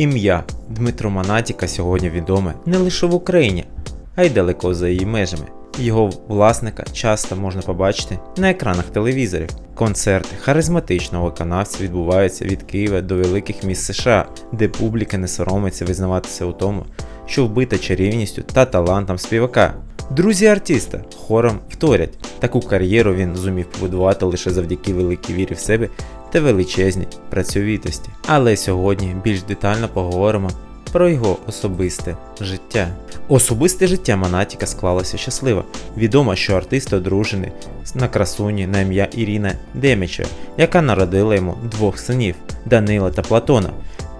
Ім'я Дмитро Манатіка сьогодні відоме не лише в Україні, а й далеко за її межами. Його власника часто можна побачити на екранах телевізорів. Концерти харизматичного виконавця відбуваються від Києва до великих міст США, де публіка не соромиться визнаватися у тому, що вбита чарівністю та талантом співака. Друзі артиста хором вторять. Таку кар'єру він зумів побудувати лише завдяки великій вірі в себе та величезній працьовітості. Але сьогодні більш детально поговоримо про його особисте життя. Особисте життя Монатіка склалося щасливо. Відомо, що артист одружений на красуні на ім'я Ірина Демічева, яка народила йому двох синів Данила та Платона.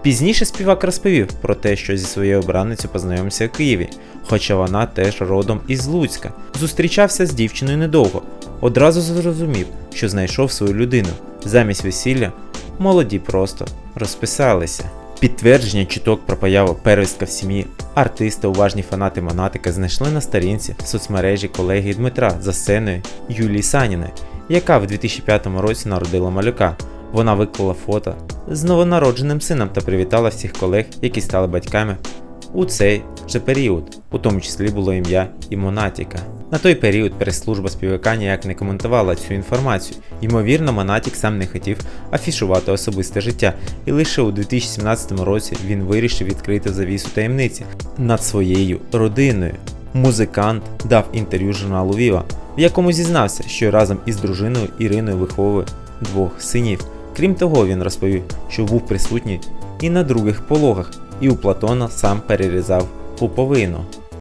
Пізніше співак розповів про те, що зі своєю обраницею познайомився у Києві, хоча вона теж родом із Луцька. Зустрічався з дівчиною недовго. Одразу зрозумів, що знайшов свою людину. Замість весілля молоді просто розписалися. Підтвердження чуток про появу первістка в сім'ї артисти, уважні фанати Монатика знайшли на сторінці в соцмережі колеги Дмитра за сценою Юлії Саніної, яка в 2005 році народила малюка. Вона виклала фото з новонародженим сином та привітала всіх колег, які стали батьками у цей же період, у тому числі було ім'я і Монатіка. На той період прес-служба співака ніяк не коментувала цю інформацію. Ймовірно, Монатік сам не хотів афішувати особисте життя, і лише у 2017 році він вирішив відкрити завісу таємниці над своєю родиною. Музикант дав інтерв'ю журналу Viva, в якому зізнався, що разом із дружиною Іриною виховує двох синів. Крім того, він розповів, що був присутній і на других пологах, і у Платона сам перерізав пуповину.